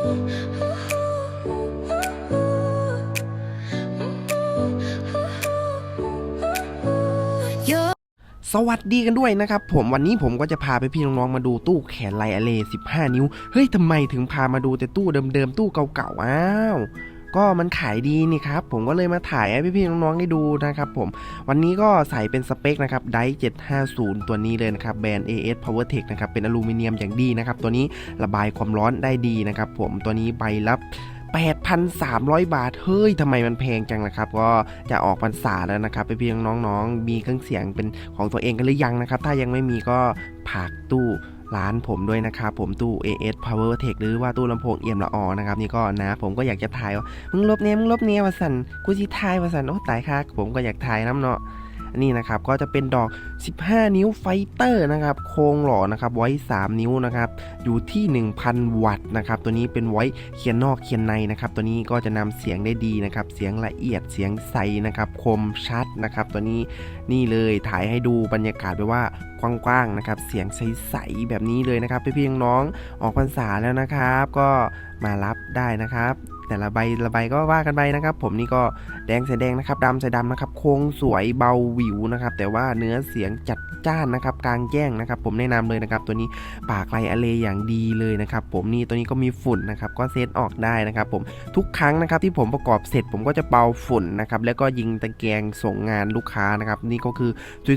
สวัสดีกันด้วยนะครับผมวันนี้ผมก็จะพาไปพี่น้องๆมาดูตู้แขนไลอเล15 นิ้ว เฮ้ยทำไมถึงพามาดูแต่ตู้เดิมๆ ตู้เก่าๆ อ้าว ก็มันขายดีนี่ครับ ผมก็เลยมาถ่ายให้พี่ๆน้องๆได้ดูนะครับผม วันนี้ก็ใส่เป็นสเปคนะครับได750 ตัวนี้เลยนะครับ แบรนด์ AS PowerTech นะครับ เป็นอลูมิเนียมอย่างดีนะครับ ตัวนี้ระบายความร้อนได้ดีนะครับผมตัวนี้ใบละ8,300 บาท เฮ้ยทำไมมันแพงจังล่ะครับ ก็จะออกพรรษาแล้วนะครับไปเพียงน้องๆ มีเครื่องเสียงเป็นของตัวเองกันหรือยังนะครับ ถ้ายังไม่มีก็ผากตู้ ร้านผมด้วยนะครับผมตู้ AS Power Tech หรือว่าตู้ลำโพงเอี่ยมละออนะครับนี่ก็นะ ผมก็อยากจะถ่ายว่ามึงลบเนี้ยมึงลบเนี้ยวะสันกูจิทายวะสันโอ้ตายค่ะผมก็อยากถ่ายน้ำเนาะนนี้นะครับก็จะเป็นดอก 15 นิ้วไฟเตอร์นะครับโครงหล่อนะครับไว้ 3 นิ้วนะครับอยู่ที่ 1,000 วัตต์นะครับตัวนี้เป็นไว้เขียนนอกเขียนในนะครับตัวนี้ก็จะนำเสียงได้ดีนะครับเสียงละเอียดเสียงใสนะครับคมชัดนะครับตัวนี้นี่เลยถ่ายให้ดูบรรยากาศไปว่า กว้างๆนะครับ เสียงใสๆแบบนี้เลยนะครับพี่ๆน้องๆออกพรรษาแล้วนะครับ ก็มารับได้นะครับแต่ละใบละใบก็ว่ากันไปนะครับ ผมนี่ก็แดงใส่แดงนะครับดำใส่ดำนะครับโค้งสวยเบาวิวนะครับ แต่ว่าเนื้อเสียงจัดจ้านนะครับ กลางแจ้งนะครับ ผมแนะนำเลยนะครับ ตัวนี้ปากไลอะเลอย่างดีเลยนะครับ ผมนี่ตัวนี้ก็มีฝุ่นนะครับก็เซตออกได้นะครับ ผมทุกครั้งนะครับที่ผมประกอบเสร็จผมก็จะเป่าฝุ่นนะครับแล้วก็ยิงตะแกรงส่งงานลูกค้านะครับ นี่ก็คือ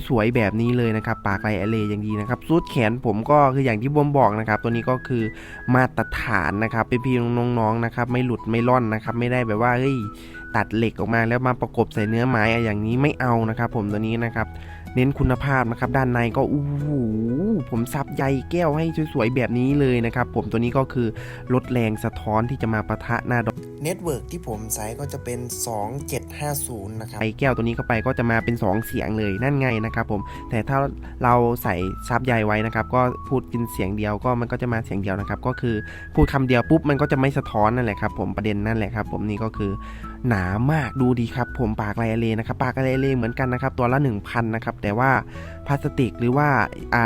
สวยๆแบบนี้เลยนะครับ ปากไลอะเลอย่างดีนะครับซูดแขนผมก็คืออย่างที่ผมบอกนะครับ ตัวนี้ก็คือมาตรฐานนะครับพี่ๆน้องๆนะครับ ไม่หลุดไม่ร่อนนะครับ ไม่ได้แบบว่าเฮ้ยตัดเหล็กออกมาแล้วมาประกบใส่เนื้อไม้อะอย่างนี้ไม่เอานะครับ ผมตัวนี้นะครับ เน้นคุณภาพนะครับ ด้านในก็อู้หูผมซับใยแก้วให้สวยๆแบบนี้เลยนะครับ ผมตัวนี้ก็คือลดแรงสะท้อนที่จะมาปะทะหน้าดอก เน็ตเวิร์กที่ผมใช้ก็จะเป็น 2750 นะครับไอแก้วตัวนี้เข้าไปก็จะมาเป็น 2 เสียงเลยนั่นไงนะครับผมแต่ถ้าเราใส่ซับใยไว้นะครับก็พูดเป็นเสียงเดียวก็มันก็จะมาเสียงเดียวนะครับก็คือพูดคำเดียวปุ๊บมันก็จะไม่สะท้อนนั่นแหละครับผมประเด็นนั่นแหละครับผมนี่ก็คือหนามากดูดีครับผมปากไลเลนะครับปากไลเลเหมือนกันนะครับตัวละ 1,000 นะครับแต่ว่าพลาสติกหรือว่าอ่า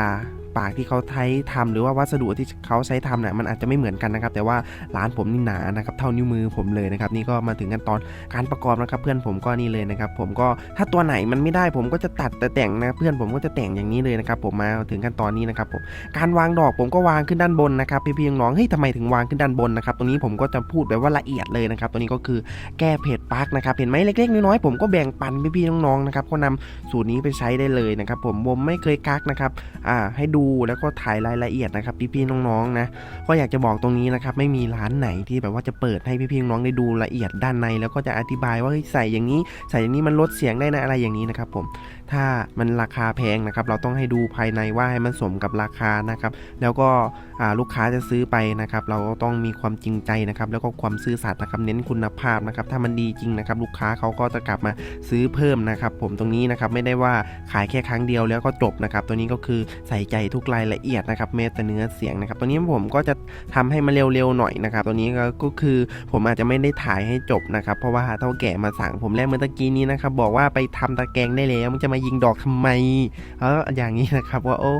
ปากที่เขาใช้ทำหรือว่าวัสดุที่เขาใช้ทำเนี่ยมันอาจจะไม่เหมือนกันนะครับ แต่ว่าร้านผมนี่หนานะครับเท่านิ้วมือผมเลยนะครับนี่ก็มาถึงกันตอนการประกอบนะครับ เพื่อนผมก็นี่เลยนะครับ ผมก็ถ้าตัวไหนมันไม่ได้ผมก็จะตัดแต่แต่งนะเพื่อนผมก็จะแต่งอย่างนี้เลยนะครับ ผมมาถึงกันตอนนี้นะครับผมการวางดอกผมก็วางขึ้นด้านบนนะครับพี่ๆน้องๆเฮ้ยทำไมถึงวางขึ้นด้านบนนะครับตรงนี้ผมก็จะพูดแบบว่าละเอียดเลยนะครับตัวนี้ก็คือแก้เผ็ดปลักนะครับเห็นไหมเล็กๆน้อยๆผมก็แบ่งปันพี่ๆน้องๆนะครับก็นำสูตรนี้ไปใช้ได้เลยนะครับผมผมไม่เคยกักนะครับอ่าให้ดูแล้วก็ถ่ายรายละเอียดนะครับพี่ๆน้องๆนะก็อยากจะบอกตรงนี้นะครับไม่มีร้านไหนที่แบบว่าจะเปิดให้พี่ๆน้องได้ดูละเอียดด้านใน แล้วก็จะอธิบายว่าใส่อย่างนี้ ใส่อย่างนี้มันลดเสียงได้นะอะไรอย่างนี้นะครับผมถ้ามันราคาแพงนะครับเราต้องให้ดูภายในว่าให้มันสมกับราคานะครับแล้วก็ลูกค้าจะซื้อไปนะครับเราก็ต้องมีความจริงใจนะครับแล้วก็ความซื่อสัตย์นะครับเน้นคุณภาพนะครับถ้ามันดีจริงนะครับลูกค้าเขาก็จะกลับมาซื้อเพิ่มนะครับผมตรงนี้นะครับไม่ได้ว่าขายแค่ครั้งเดียวแล้วก็จบนะครับตัวนี้ก็คือใส่ใจทุกุกรายละเอียดนะครับแม้แต่เนื้อเสียงนะครับตัวนี้ผมก็จะทำให้มันเร็วๆหน่อยนะครับตัวนี้ก็คือผมอาจจะไม่ได้ถ่ายให้จบนะครับเพราะว่าเท่าแก่มาสั่งผมแล้วเมื่อตะกี้นี้นะครับบอกว่าไปทำตะแกรงได้แล้วมันจะมายิงดอกทำไมเอออย่างนี้นะครับว่าโอ้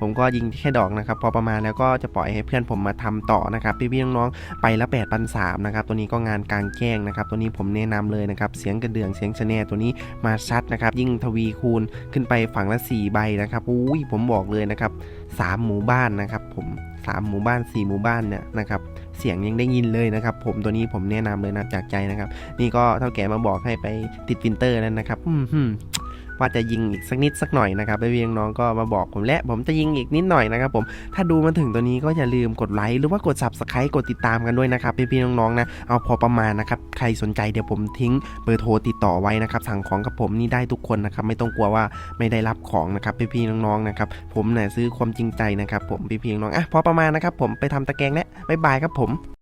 ผมก็ยิงแค่ดอกนะครับพอประมาณแล้วก็จะปล่อยให้เพื่อนผมมาทำต่อนะครับพี่ๆน้องๆไปละ8 3 0 0นสามนะครับตัวนี้ก็งานกลางแจ้งนะครับตัวนี้ผมแนะนำเลยนะครับเสียงกระเดื่องเสียงชะแนตัวนี้มาชัดนะครับยิ่งทวีคูณขึ้นไปฝั่งละ4ใบนะครับอุ้ยผมบอกเลยนะครับสามหมู่บ้านนะครับผมสามหมู่บ้าน 4 หมู่บ้านเนี่ยนะครับเสียงยังได้ยินเลยนะครับ ผมตัวนี้ผมแนะนำเลยนะจากใจนะครับ นี่ก็เท่าแก่มาบอกให้ไปติดฟิลเตอร์นั้นนะครับ อืม ว่าจะยิงอีกสักนิดสักหน่อยนะครับไปเพียงน้องก็มาบอกผมและผมจะยิงอีกนิดหน่อยนะครับผมถ้าดูมาถึงตัวนี้ก็อย่าลืมกดไลค์หรือว่ากด subscribe กดติดตามกันด้วยนะครับพี่ๆน้องๆนะเอาพอประมาณนะครับใครสนใจเดี๋ยวผมทิ้งเบอร์โทรติดต่อไว้นะครับสั่งของกับผมนี่ได้ทุกคนนะครับไม่ต้องกลัวว่าไม่ได้รับของนะครับพี่ๆน้องๆนะครับผมเนี่ยซื้อความจริงใจนะครับผมพี่ๆน้องๆอะพอประมาณนะครับผมไปทำตะแกรงแล้วบ๊ายบายครับผม